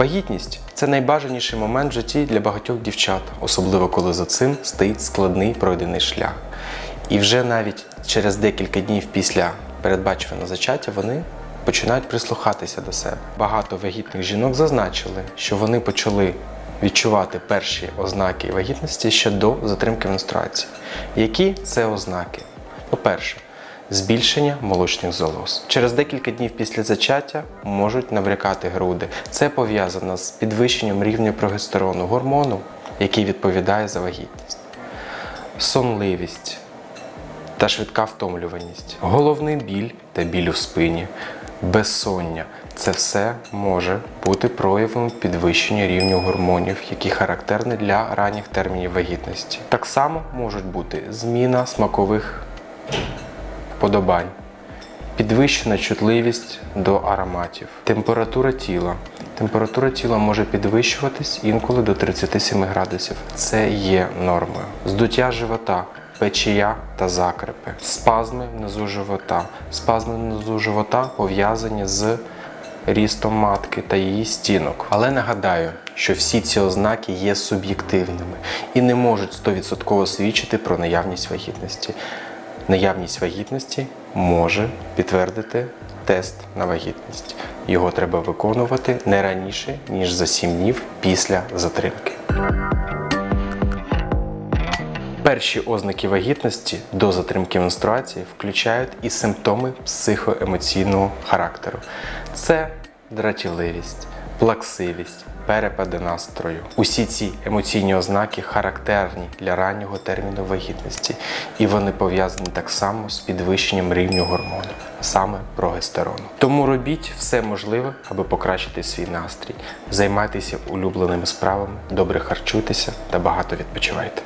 Вагітність це найбажаніший момент в житті для багатьох дівчат, особливо коли за цим стоїть складний пройдений шлях. І вже навіть через декілька днів після передбаченого зачаття вони починають прислухатися до себе. Багато вагітних жінок зазначили, що вони почали відчувати перші ознаки вагітності ще до затримки менструації. Які це ознаки? По-перше, збільшення молочних залоз. Через декілька днів після зачаття можуть набрякати груди. Це пов'язано з підвищенням рівня прогестерону гормону, який відповідає за вагітність. Сонливість та швидка втомлюваність, головний біль та біль у спині, безсоння це все може бути проявом підвищення рівню гормонів, які характерні для ранніх термінів вагітності. Так само можуть бути зміна смакових подобань, підвищена чутливість до ароматів, температура тіла. Температура тіла може підвищуватись інколи до 37 градусів. Це є нормою. Здуття живота, печія та закрепи, спазми внизу живота. Спазми внизу живота пов'язані з рістом матки та її стінок. Але нагадаю, що всі ці ознаки є суб'єктивними і не можуть 100% свідчити про наявність вагітності. Наявність вагітності може підтвердити тест на вагітність. Його треба виконувати не раніше, ніж за 7 днів після затримки. Перші ознаки вагітності до затримки менструації включають і симптоми психоемоційного характеру. Це дратівливість, плаксивість, перепади настрою. Усі ці емоційні ознаки характерні для раннього терміну вагітності, і вони пов'язані так само з підвищенням рівню гормону, саме прогестерону. Тому робіть все можливе, аби покращити свій настрій. Займайтеся улюбленими справами, добре харчуйтеся та багато відпочивайте.